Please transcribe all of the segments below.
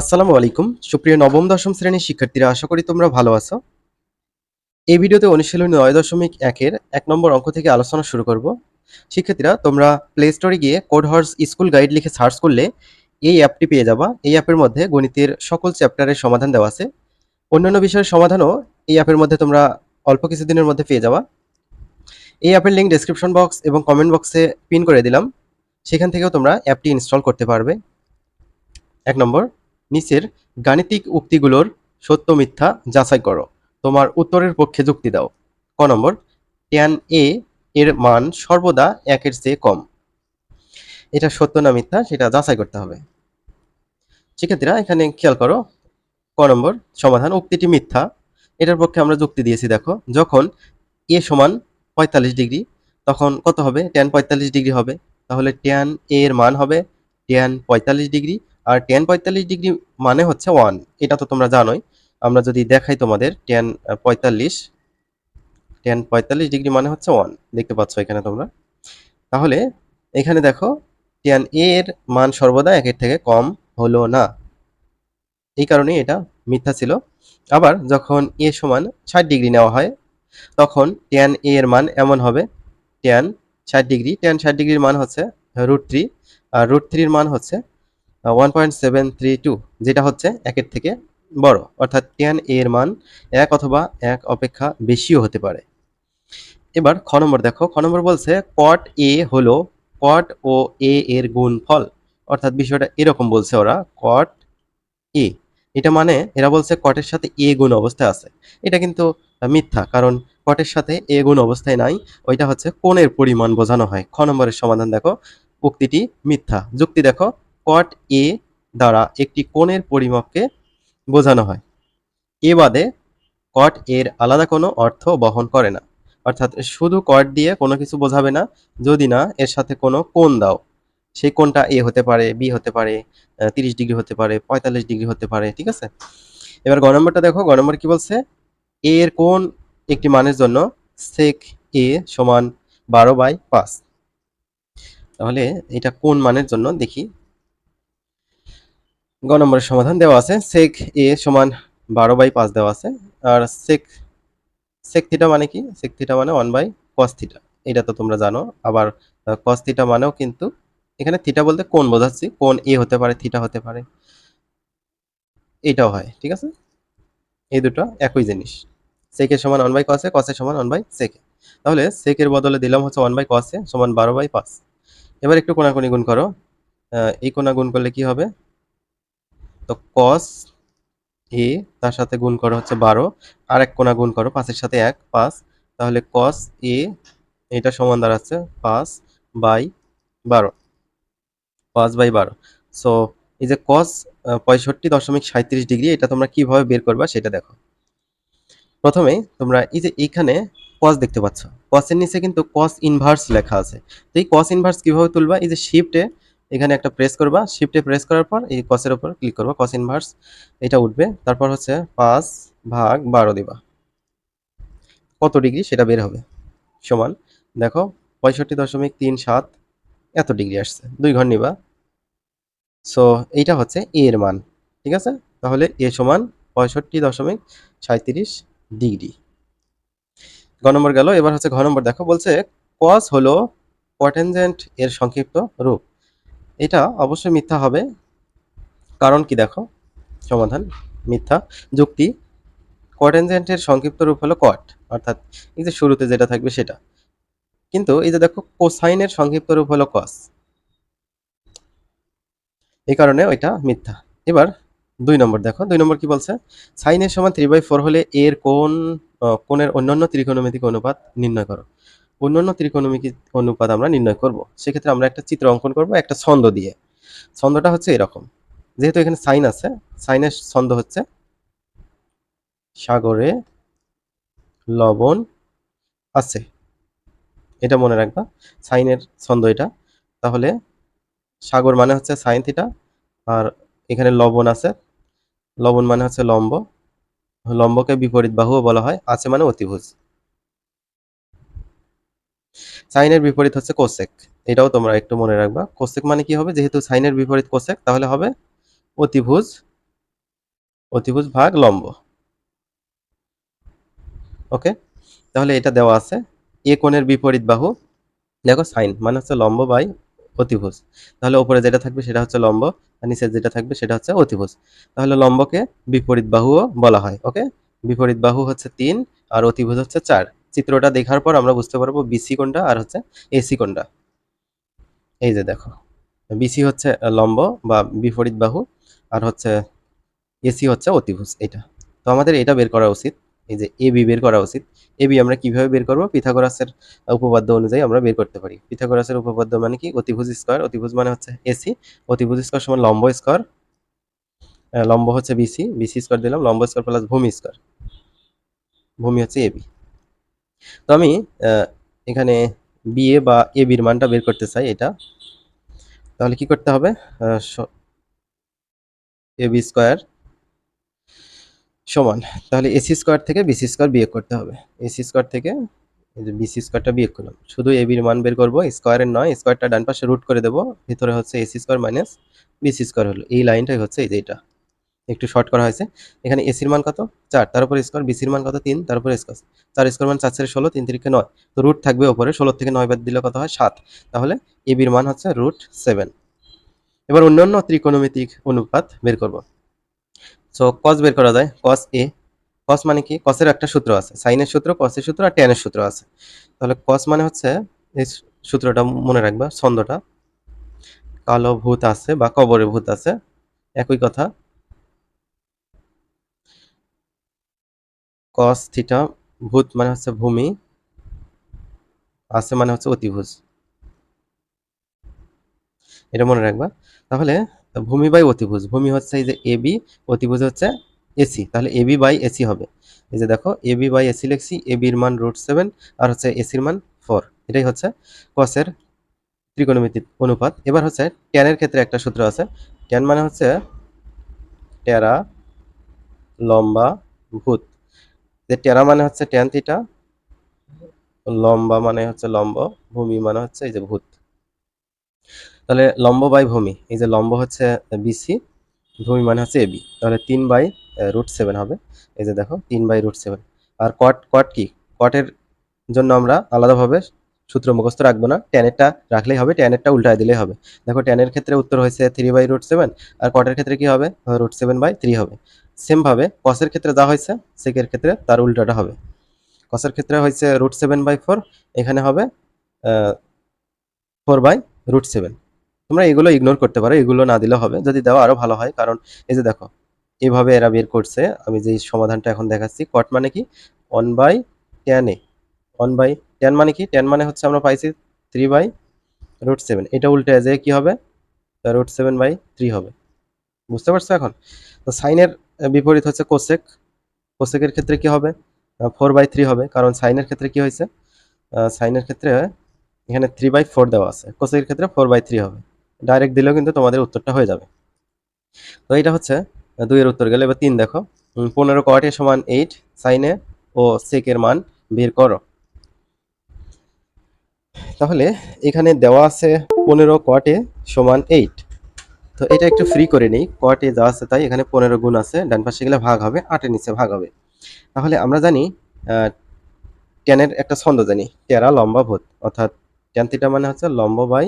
আসসালামু আলাইকুম। সুপ্রিয় নবম, দশম শ্রেণির শিক্ষার্থীরা, আশা করি তোমরা ভালো আছো। এই ভিডিওতে অনুশীলনী নয় দশমিক একের এক নম্বর অঙ্ক থেকে আলোচনা শুরু করব। শিক্ষার্থীরা, তোমরা প্লে স্টোরে গিয়ে কোড হর্স স্কুল গাইড লিখে সার্চ করলে এই অ্যাপটি পেয়ে যাবা। এই অ্যাপের মধ্যে গণিতের সকল চ্যাপ্টারের সমাধান দেওয়া আছে। অন্যান্য বিষয়ের সমাধানও এই অ্যাপের মধ্যে তোমরা অল্প কিছুদিনের মধ্যে পেয়ে যাবা। এই অ্যাপের লিঙ্ক ডেসক্রিপশন বক্স এবং কমেন্ট বক্সে পিন করে দিলাম। সেখান থেকেও তোমরা অ্যাপটি ইনস্টল করতে পারবে। এক নম্বর। নিচের গাণিতিক উক্তিগুলোর সত্য মিথ্যা যাচাই করো। তোমার উত্তরের পক্ষে যুক্তি দাও। ক নম্বর ট্যান এ এর মান সর্বদা একের চেয়ে কম। এটা সত্য না মিথ্যা? সেটা যাচাই করতে হবে। শিক্ষার্থীরা, এখানে খেয়াল করো। ক নম্বর, সমাধান উক্তিটি মিথ্যা। এটার পক্ষে আমরা যুক্তি দিয়েছি, দেখো। যখন এ সমান পঁয়তাল্লিশ ডিগ্রি, তখন কত হবে? ট্যান পঁয়তাল্লিশ ডিগ্রি হবে। তাহলে ট্যান এ এর মান হবে ট্যান পঁয়তাল্লিশ ডিগ্রি। আর টেন পঁয়তাল্লিশ ডিগ্রি মানে হচ্ছে ওয়ান এটা তো তোমরা জানোই। আমরা যদি দেখাই তোমাদের টেন পঁয়তাল্লিশ টেন পঁয়তাল্লিশ ডিগ্রি মানে হচ্ছে ওয়ান দেখতে পাচ্ছ এখানে তোমরা। তাহলে এখানে দেখো টেন এ এর মান সর্বদা একের থেকে কম হলো না। এই কারণেই এটা মিথ্যা ছিল। আবার যখন এ সমান ষাট ডিগ্রি নেওয়া হয়, তখন টেন এ এর মান এমন হবে টেন ষাট ডিগ্রি টেন ষাট ডিগ্রির মান হচ্ছে রুট থ্রি আর রুট থ্রির মান হচ্ছে one point seven three two যেটা হচ্ছে একের থেকে বড়, অর্থাৎ টেন এর মান এক অথবা এক অপেক্ষা বেশিও হতে পারে। এবার খ নম্বর দেখো, খ নম্বর বলছে কট এ হলো কট ও এ এর গুণফল, অর্থাৎ বিষয়টা এরকম বলছে ওরা কট এ এটা মানে এরা বলছে কটের সাথে এ গুণ অবস্থায় আছে। এটা কিন্তু মিথ্যা, কারণ কটের সাথে এ গুণ অবস্থায় নাই, ওইটা হচ্ছে কোণের পরিমাণ বোঝানো হয়। খ নম্বরের সমাধান দেখো, উক্তিটি মিথ্যা। যুক্তি দেখো কট এ দ্বারা একটি কোণের পরিমাপকে বোঝানো হয়। এ বাদে কট এর আলাদা কোনো অর্থ বহন করে না। অর্থাৎ শুধু কট দিয়ে কোনো কিছু বোঝাবে না, যদি না, এর সাথে কোনো কোণ দাও। সেই কোণটা এ হতে পারে বি হতে পারে তিরিশ ডিগ্রি হতে পারে, পঁয়তাল্লিশ ডিগ্রি হতে পারে, ঠিক আছে? এবার গ নম্বরটা দেখো, গ নম্বর কি বলছে? এ এর কোণ একটি মানের জন্য সেক এ সমান বারো বাই পাঁচ। তাহলে এটা কোন মানের জন্য দেখি। গ নম্বরের সমাধান দেওয়া আছে। সেক এ সমান বারো বাই পাঁচ দেওয়া আছে। আর সেক সেক থিটা মানে কি? সেক থিটা মানে ওয়ান বাই কস থিটা এটা তো তোমরা জানো। আবার কস থিটা মানেও কিন্তু এখানে থিটা বলতে কোন বোঝাচ্ছি। কোন এ হতে পারে থিটা হতে পারে। এটাও হয়, ঠিক আছে? এই দুটো একই জিনিস। সেকের সমান ওয়ান বাই কসে কসের সমান ওয়ান বাই সেকে তাহলে সেকের বদলে দিলাম হচ্ছে ওয়ান বাই কসে সমান বারো বাই পাঁচ। এবার একটু কোনাকুনি গুণ করো। এই কোনা গুণ করলে কি হবে? তো কস এ তার সাথে গুণ করো হচ্ছে বারো আর এক কোনা গুণ করো, পাঁচের সাথে এক, পাঁচ। তাহলে কস এ এটা সমান দাঁড়াচ্ছে পাঁচ বাই বারো, পাঁচ বাই বারো। সো এই যে কস পঁয়ষট্টি দশমিক সাঁত্রিশ ডিগ্রি, এটা তোমরা কীভাবে বের করবা সেটা দেখো। প্রথমে তোমরা এই যে এইখানে কস দেখতে পাচ্ছ। কসের নিচে কিন্তু কস ইনভার্স লেখা আছে। তো এই কস ইনভার্স কীভাবে তুলবা? এই যে শিফটে এখানে একটা প্রেস করবা শিফটে প্রেস করার পর এই কসের উপর ক্লিক করবা কস ইনভার্স এটা উঠবে। তারপর হচ্ছে পাঁচ ভাগ বারো দিবা। কত ডিগ্রি সেটা বের হবে। সমান, দেখো, পঁয়ষট্টি দশমিক তিন সাত, এত ডিগ্রি আসছে। দুই ঘর নিবা। সো এইটা হচ্ছে এ এর মান, ঠিক আছে? তাহলে এ সমান পঁয়ষট্টি দশমিক সাঁত্রিশ ডিগ্রি ঘ নম্বর গেল, এবার হচ্ছে ঘ নম্বর দেখো, বলছে কস হলো কটেনজেন্ট এর সংক্ষিপ্ত রূপ। এটা অবশ্যই মিথ্যা হবে। কারণ কি দেখো? সমাধান, মিথ্যা। যুক্তি কটেনজেন্টের সংক্ষিপ্ত রূপ হলো কট অর্থাৎ এই যে শুরুতে যেটা থাকবে সেটা। কিন্তু এই যে দেখো, কোসাইনের সংক্ষিপ্ত রূপ হলো কস। এই কারণে ওইটা মিথ্যা। এবার দুই নম্বর দেখো, দুই নম্বর কি বলছে? সাইনের সমান থ্রি বাই ফোর হলে এর কোন কোণের অন্যান্য ত্রিকোণমিতিক অনুপাত নির্ণয় করো। অন্যান্য ত্রিকোণমিতিক অনুপাত আমরা নির্ণয় করব। সেক্ষেত্রে আমরা একটা চিত্র অঙ্কন করব, একটা ছন্দ দিয়ে। ছন্দটা হচ্ছে এরকম। যেহেতু এখানে সাইন আছে, সাইনের ছন্দ হচ্ছে সাগরে লবণ আছে। এটা মনে রাখবা, সাইনের ছন্দ এটা। তাহলে সাগর মানে হচ্ছে সাইন থিটা, আর এখানে লবণ আছে। লবণ মানে হচ্ছে লম্ব। লম্বকে বিপরীত বাহুও বলা হয়, আছে মানে অতিভুজ। সাইনের বিপরীত হচ্ছে কোসেক। এটাও তোমরা একটু মনে রাখবা। কোসেক মানে কি হবে? যেহেতু সাইনের বিপরীত কোসেক, তাহলে হবে অতিভুজ অতিভুজ ভাগ লম্ব। ওকে? তাহলে এটা দেওয়া আছে। এ কোণের বিপরীত বাহু, দেখো সাইন মানে হচ্ছে লম্ব বাই অতিভুজ। তাহলে উপরে যেটা থাকবে সেটা হচ্ছে লম্ব, আর নিচে যেটা থাকবে সেটা হচ্ছে অতিভুজ। তাহলে লম্বকে বিপরীত বাহুও বলা হয়, ওকে? বিপরীত বাহু হচ্ছে তিন, আর অতিভুজ হচ্ছে চার। চিত্রটা দেখার পর আমরা বুঝতে পারব বিসি কোনটা আর হচ্ছে এসি কোনটা। এই যে দেখো বিসি হচ্ছে লম্ব বা বিপরীত বাহু আর হচ্ছে এসি হচ্ছে অতিভুজ এটা। তো আমাদের এটা বের করা উচিত, এই যে এ বি বের করা উচিত। এ বি আমরা কীভাবে বের করব? পিথাগোরাসের উপপাদ্য অনুযায়ী আমরা বের করতে পারি। পিথাগোরাসের উপপাদ্য মানে কি? অতিভুজ স্কয়ার, অতিভুজ মানে হচ্ছে এসি অতিভুজ স্কোয়ার সমান লম্ব স্কয়ার। লম্ব হচ্ছে বিসি বিসি স্কয়ার দিলাম, লম্ব স্কয়ার প্লাস ভূমি স্কয়ার। ভূমি হচ্ছে এবি তো আমি এখানে বিএ বা এ বির মানটা বের করতে চাই এটা। তাহলে কি করতে হবে? এ বি স্কোয়ার সমান। তাহলে এসি স্কোয়ার থেকে বিসি স্কোয়ার বিয়োগ করতে হবে। এসি স্কোয়ার থেকে বিসি স্কোয়ারটা বিয়োগ করলাম। শুধু এ বির মান বের করব স্কোয়ারের নয় স্কোয়ারটা ডান পাশে রুট করে দেবো, ভিতরে হচ্ছে A C square minus B C square হলো। এই লাইনটাই হচ্ছে এই যে এটা। একটু শর্ট করা হয়েছে। এখানে এসির মান কত? চার। তার উপরে স্কোয়ার বিসির মান কত? তিন। তার উপরে স্কোয়ার চার স্কোয়ার মান চার চারে ষোলো, তিন তিরিকে নয়। তো রুট থাকবে ওপরে। ষোলো থেকে নয় বাদ দিলে কত হয়? সাত। তাহলে এ বির মান হচ্ছে রুট সেভেন এবার অন্যান্য ত্রিকোণমিতিক অনুপাত বের করব। সো কস বের করা যায়। কস এ কস মানে কি? কসের একটা সূত্র আছে। সাইনের সূত্র কসের সূত্র আর ট্যানের সূত্র আছে। তাহলে কস মানে হচ্ছে এই সূত্রটা মনে রাখবা, ছন্দটা। কালো ভূত আছে বা কবরে ভূত আছে। একই কথা। কস থিটা ভূত মানে হচ্ছে ভূমি, আছে মানে হচ্ছে অতিভুজ। এটা মনে রাখবা। তাহলে ভূমি বাই অতিভুজ, ভূমি হচ্ছে এই যে এ বি অতিভুজ হচ্ছে এসি তাহলে এ বি বাই এসি হবে। এই যে দেখো এ বি বাই এসি লিখছি এ বির মান রুট সেভেন আর হচ্ছে এসির মান ফোর এটাই হচ্ছে কসের ত্রিকোণমিতি অনুপাত। এবার হচ্ছে ট্যানের ক্ষেত্রে একটা সূত্র আছে। ট্যান মানে হচ্ছে টেরা লম্বা ভূত। যে টেরা মানে হচ্ছে ট্যান থিটা, লম্বা মানে হচ্ছে লম্ব, ভূমি মানে হচ্ছে এই যে ভূত। তাহলে লম্ব বাই ভূমি, এই যে লম্ব হচ্ছে বিসি, ভূমি মানে হচ্ছে এবি তাহলে তিন বাই রুট সেভেন হবে। এই যে দেখো, তিন বাই রুট সেভেন। আর কট কট কি? কটের জন্য আমরা আলাদাভাবে সূত্র মুখস্থ রাখব না। ট্যানেরটা রাখলেই হবে ট্যানেরটা উল্টায় দিলেই হবে। দেখো ট্যানের ক্ষেত্রে উত্তর হয়েছে থ্রি বাই রুট সেভেন, আর কটের ক্ষেত্রে কি হবে? রুট সেভেন বাই থ্রি হবে। সেমভাবে কসের ক্ষেত্রে যা হয়েছে সেকের ক্ষেত্রে তার উল্টাটা হবে। কসের ক্ষেত্রে হয়েছে রুট সেভেন বাই ফোর এখানে হবে ফোর বাই রুট সেভেন তোমরা এগুলো ইগনোর করতে পারো, এগুলো না দিলেও হবে। যদি দেওয়া আরও ভালো হয়, কারণ এই যে দেখো এইভাবে এরা বের করছে, আমি যেই সমাধানটা এখন দেখাচ্ছি কট মানে কি? One by tan A one by tan মানে কি? টেন মানে হচ্ছে আমরা পাইছি থ্রি বাই রুট সেভেন এটা উল্টে যে কি হবে? রুট সেভেন বাই থ্রি হবে। বুঝতে পারছ এখন? তো সাইনের বিপরীত হচ্ছে কোসেক। কোসেকের ক্ষেত্রে কি হবে? ফোর বাই থ্রি হবে, কারণ সাইনের ক্ষেত্রে কি হয়েছে? সাইনের ক্ষেত্রে এখানে থ্রি বাই ফোর দেওয়া আছে। কোসেকের ক্ষেত্রে ফোর বাই থ্রি হবে। ডাইরেক্ট দিলেও কিন্তু তোমাদের উত্তরটা হয়ে যাবে। তো এটা হচ্ছে দুইয়ের উত্তর গেলে এবার তিন দেখো। পনেরো কটে সমান এইট সাইনে ও সেকের মান বের করো। তাহলে এখানে দেওয়া আছে পনেরো কটে সমান এইট তো এটা একটু ফ্রি করে নিই। কটে যা আছে তাই এখানে পনেরো গুণ আছে। ডান পাশে গেলে ভাগ হবে, আটের নিচে ভাগ হবে। তাহলে আমরা জানি টেনের একটা ছন্দ জানি টেরা লম্বা ভূত, অর্থাৎ টেন থিটা মানে হচ্ছে লম্ব বাই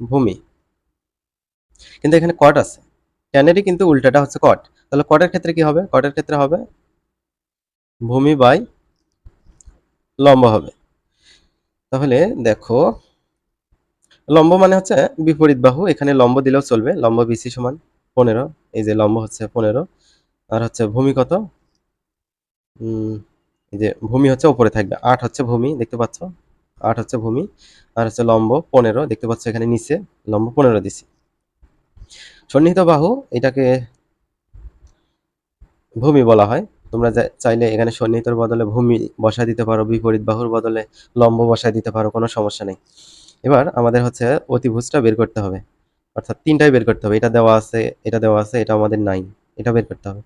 ভূমি। কিন্তু এখানে কট আছে। ট্যানেরই কিন্তু উল্টাটা হচ্ছে কট তাহলে কটের ক্ষেত্রে কি হবে? কটের ক্ষেত্রে হবে ভূমি বাই লম্ব হবে। তাহলে দেখো লম্ব মানে হচ্ছে বিপরীত বাহু, এখানে লম্ব দিলেও চলবে, লম্ব বিসি সমান পনেরো, এই যে লম্ব হচ্ছে পনেরো, আর হচ্ছে ভূমি কত? এই যে ভূমি হচ্ছে উপরে থাকবে, আট হচ্ছে ভূমি, দেখতে পাচ্ছ? আট হচ্ছে ভূমি, আর হচ্ছে লম্ব পনেরো, দেখতে পাচ্ছ এখানে নিচে, লম্ব পনেরো দিছি। সন্নিহিত বাহু, এটাকে ভূমি বলা হয়, তোমরা চাইলে এখানে সন্নিহিতর বদলে ভূমি বসায় দিতে পারো, বিপরীত বাহুর বদলে লম্ব বসায় দিতে পারো, কোনো সমস্যা নেই। এবার আমাদের হচ্ছে অতিভুজটা বের করতে হবে। অর্থাৎ তিনটাই বের করতে হবে। এটা দেওয়া আছে, এটা দেওয়া আছে, এটা আমাদের নাই এটা বের করতে হবে।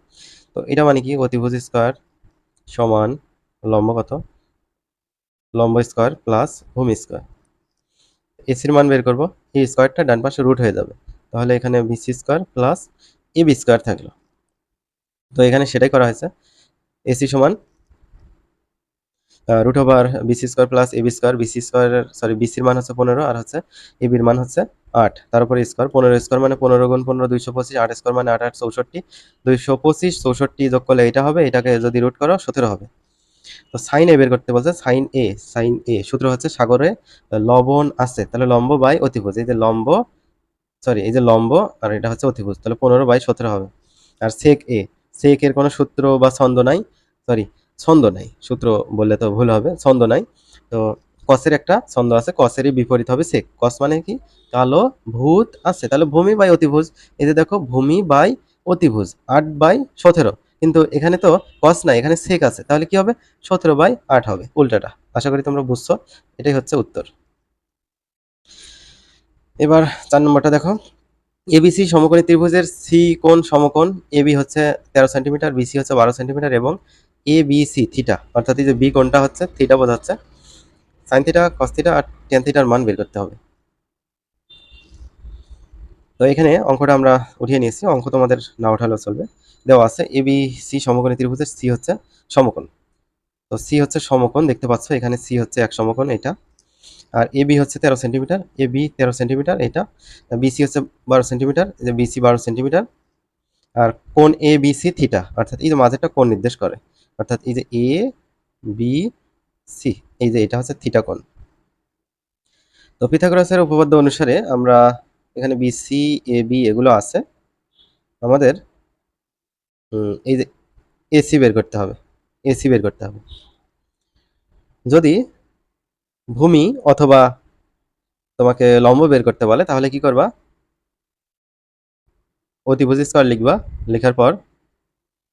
তো এটা মানে কি? অতিভুজ স্কোয়ার সমান লম্ব কত? লম্ব স্কোয়ার প্লাস হোম স্কোয়ার এসির মান বের করব। এই স্কোয়ারটা ডান পাশে রুট হয়ে যাবে। তাহলে এখানে B C square plus A B square থাকল। তো এখানে সেটাই করা হয়েছে। এসি সমান root over B C square plus A B square B C স্কোয়ারের সরি বিসির মান হচ্ছে পনেরো আর হচ্ছে এবির মান হচ্ছে আট। তারপরে স্কোয়ার পনেরো স্কোয়ার মানে পনেরো গুণ পনেরো, দুইশো পঁচিশ, আট স্কোয়ার মানে আট আট চৌষট্টি, দুইশো পঁচিশ, চৌষট্টি যোগ করলে এটা হবে, এটাকে যদি রুট করো, সতেরো হবে। তো সাইন এ বের করতে বলছে সাইন এ সাইন এ সূত্র হচ্ছে সাগরে লবণ আছে, তাহলে লম্ব বাই অতিভুজ, এই যে লম্ব সরি এই যে লম্ব, আর এটা হচ্ছে অতিভুজ, তাহলে পনেরো বাই সতেরো হবে। আর সেক এ সেক এর কোনো সূত্র বা ছন্দ নাই সরি ছন্দ নাই। সূত্র বললে তো ভুল হবে, ছন্দ নাই। তো কসের একটা ছন্দ আছে, কসেরই বিপরীত হবে সেক কস মানে কি? কালো ভূত আছে। তাহলে ভূমি বাই অতিভুজ। এই যে দেখো, ভূমি বাই অতিভুজ, আট বাই সতেরো। কিন্তু এখানে তো কস নাই, এখানে সেক আছে। তাহলে কি হবে? সতেরো বাই আট হবে, উল্টাটা। আশা করি তোমরা বুঝছ, এটাই হচ্ছে উত্তর। এবার চার নম্বরটা দেখো। এবিসি সমকোণী ত্রিভুজের সি কোণ সমকোণ এবি হচ্ছে তেরো সেন্টিমিটার বিসি হচ্ছে বারো সেন্টিমিটার এবং এ বি সি থিটা অর্থাৎ এই যে বি কোণটা হচ্ছে থিটা বোঝাচ্ছে। সাইন থিটা কস থিটা আর টেন থিটার মান বের করতে হবে। তো এখানে অঙ্কটা আমরা উঠিয়ে নিয়েছি। অঙ্ক তোমাদের না উঠালেও চলবে। দেওয়া আছে এ বি সি সমকোণী ত্রিভুজের সি হচ্ছে সমকোণ। তো সি হচ্ছে সমকোণ, দেখতে পাচ্ছ এখানে সি হচ্ছে এক সমকোণ, এটা। আর এ বি হচ্ছে তেরো সেন্টিমিটার। এ বি তেরো সেন্টিমিটার, এটা। বিসি হচ্ছে বারো সেন্টিমিটার। যে বিসি বারো সেন্টিমিটার। আর কোন এ বি সি থিটা অর্থাৎ এই যে মাঝেরটা কোণ নির্দেশ করে। অর্থাৎ এই যে এ বি সি এই যে এটা হচ্ছে থিটা কোণ। তো পিথাগোরাসের উপপাদ্য অনুসারে আমরা এখানে বি সি এ বি এগুলো আছে। আমাদের এই যে এসি বের করতে হবে। এসি বের করতে হবে। যদি ভূমি অথবা তোমাকে লম্ব বের করতে বলে, তাহলে কি করবা? অতিভুজ স্কোয়ার লিখবা। লেখার পর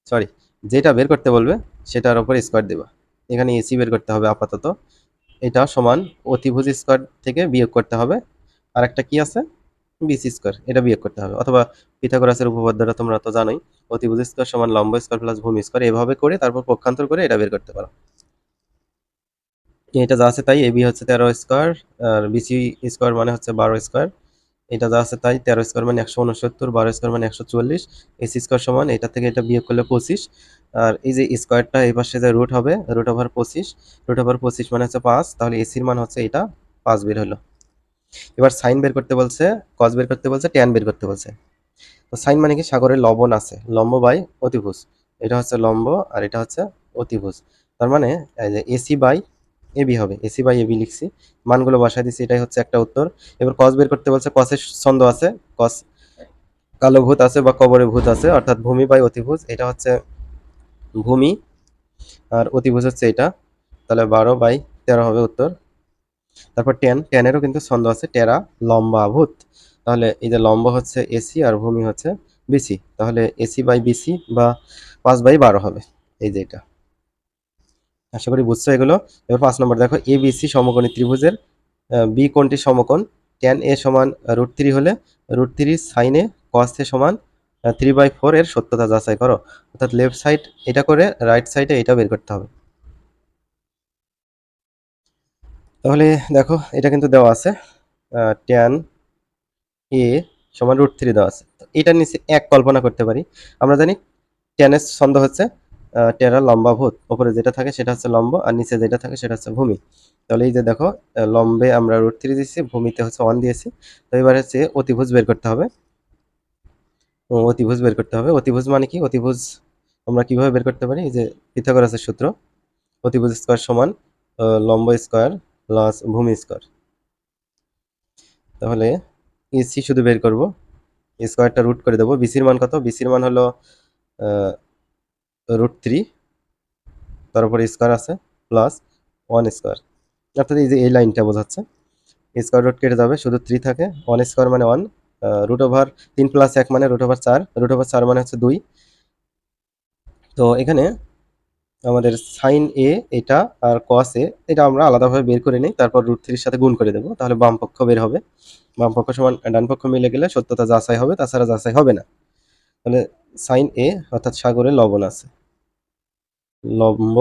সরি যেটা বের করতে বলবে, সেটার উপর স্কোয়ার দেবা। এখানে এসি বের করতে হবে আপাতত। এটা সমান অতিভুজ স্কোয়ার থেকে বিয়োগ করতে হবে। আর একটা কি আছে? বিসি স্কোয়ার এটা বিয়োগ করতে হবে। অথবা পিথাগোরাসের উপপাদ্যটা তোমরা তো জানোই, অতিভুজ স্কোয়ার সমান লম্ব স্কোয়ার প্লাস ভূমি স্কোয়ার এভাবে করে তারপর পক্ষান্তর করে এটা বের করতে পারো। এটা যা আছে তাই এবি হচ্ছে তেরো স্কোয়ার আর বিসি স্কোয়ার মানে হচ্ছে বারো স্কোয়ার এটা যা আছে তাই তেরো স্কোয়ার মানে একশো উনসত্তর, বারো স্কোয়ার মানে একশো চুয়াল্লিশ এসি স্কোয়ার সমান, এটা থেকে এটা বিয়োগ করলে পঁচিশ। আর এই যে স্কোয়ারটা এই পাশে যে রুট হবে রুট ওভার পঁচিশ রুট ওভার পঁচিশ মানে হচ্ছে পাঁচ, তাহলে এসির মান হচ্ছে এটা পাঁচ বের হলো। এবার সাইন বের করতে বলছে কস বের করতে বলছে ট্যান বের করতে বলছে। তো সাইন মানে কি? সাগরের লবণ আছে, লম্ব বাই অতিভুজ। এটা হচ্ছে লম্ব আর এটা হচ্ছে অতিভুজ। তার মানে A C by A B হবে A C by A B লিখছি। মানগুলো বসাই দিচ্ছি এটাই হচ্ছে একটা উত্তর। এবার কস বের করতে বলছে কসের ছন্দ আছে কস কালো ভূত আছে বা কবরে ভূত আছে, অর্থাৎ ভূমি বাই অতিভুজ, এটা হচ্ছে ভূমি, আর অতিভুজ হচ্ছে এটা। তাহলে বারো বাই তেরো হবে উত্তর। তারপর টেন টেনেরও কিন্তু ছন্দ আছে, টেরা, লম্বা ভূত। তাহলে এই যে লম্ব হচ্ছে এসি আর ভূমি হচ্ছে বিসি তাহলে এসি বাই বিসি বা পাঁচ বাই বারো হবে, এই যে এটা। আশা করি বুঝছ এগুলো। এবার পাঁচ নম্বর দেখো এ বিসি সমকোণী ত্রিভুজের বি কোণটি সমকোণ। ট্যান এ সমান রুট থ্রি হলে রুট থ্রি সাইনে কস এ সমান থ্রি বাই ফোর এর সত্যতা যাচাই করো। অর্থাৎ লেফট সাইড এটা করে রাইট সাইডে এটা বের করতে হবে। তাহলে দেখো, এটা কিন্তু দেওয়া আছে ট্যান এ সমান রুট থ্রি দেওয়া আছে। তো এটার নিচে এক কল্পনা করতে পারি। আমরা জানি ট্যানের ছন্দ হচ্ছে টেরা লম্বা ভূত। ওপরে যেটা থাকে সেটা হচ্ছে লম্ব, আর নিচে যেটা থাকে সেটা হচ্ছে ভূমি। তাহলে এই যে দেখো লম্বে আমরা রুট থ্রি দিয়েছি, ভূমিতে হচ্ছে ওয়ান দিয়েছি। তো এবার হচ্ছে অতিভুজ বের করতে হবে। অতিভুজ বের করতে হবে। অতিভুজ মানে কি? অতিভুজ আমরা কীভাবে বের করতে পারি? এই যে পিথাগোরাসের সূত্র। অতিভুজ স্কোয়ার সমান লম্ব স্কোয়ার প্লাস ভূমি স্কোয়ার তাহলে এসি শুধু বের করব। স্কোয়ারটা রুট করে দেবো। বিসির মান কত? বিসির মান হলো রুট থ্রি তার উপরে স্কোয়ার আছে প্লাস ওয়ান স্কোয়ার অর্থাৎ এই যে এই লাইনটা বোঝাচ্ছে স্কোয়ার রুট কেটে যাবে, শুধু থ্রি থাকে ওয়ান স্কোয়ার মানে ওয়ান রুট ওভার তিন প্লাস এক মানে রুট ওভার চার রুট ওভার চার মানে হচ্ছে দুই। তো এখানে আমাদের সাইন এ এটা আর কস এ এটা আমরা আলাদাভাবে বের করে নিই, তারপর রুট থ্রির সাথে গুণ করে দেবো, তাহলে বাম পক্ষ বের হবে। বাম পক্ষ সমান ডান পক্ষ মিলে গেলে সত্যতা যাচাই হবে, তাছাড়া যাচাই হবে না। তাহলে সাইন এ অর্থাৎ সাগরে লবণ আছে। লম্ব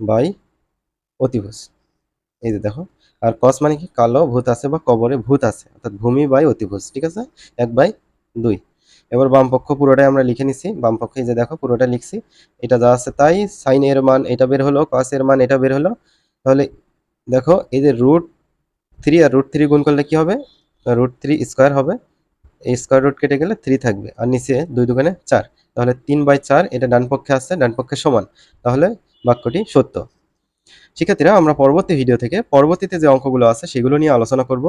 বাই অতিভুজ। এই যে দেখো, আর কস মানে কি? কালো ভূত আছে বা কবরে ভূত আছে, অর্থাৎ ভূমি বাই অতিভুজ, ঠিক আছে? এক বাই দুই। এবার বাম পক্ষ পুরোটাই আমরা লিখে নিছি। বাম পক্ষে এই যে দেখো, পুরোটা লিখছি। এটা যা আছে তাই সাইন এর মান এটা বের হলো কস এর মান এটা বের হলো। তাহলে দেখো, এই যে রুট থ্রি আর রুট থ্রি গুণ করলে কি হবে? রুট থ্রি স্কোয়ার হবে। এই স্কোয়ার রুট কেটে গেলে থ্রি থাকবে। আর নিচে দুই দোকানে চার। তাহলে তিন বাই চার, এটা ডান পক্ষে আসছে, ডান পক্ষে সমান। তাহলে বাক্যটি সত্য। শিক্ষার্থীরা, আমরা পরবর্তী ভিডিও থেকে পরবর্তীতে যে অঙ্কগুলো আছে, সেগুলো নিয়ে আলোচনা করব।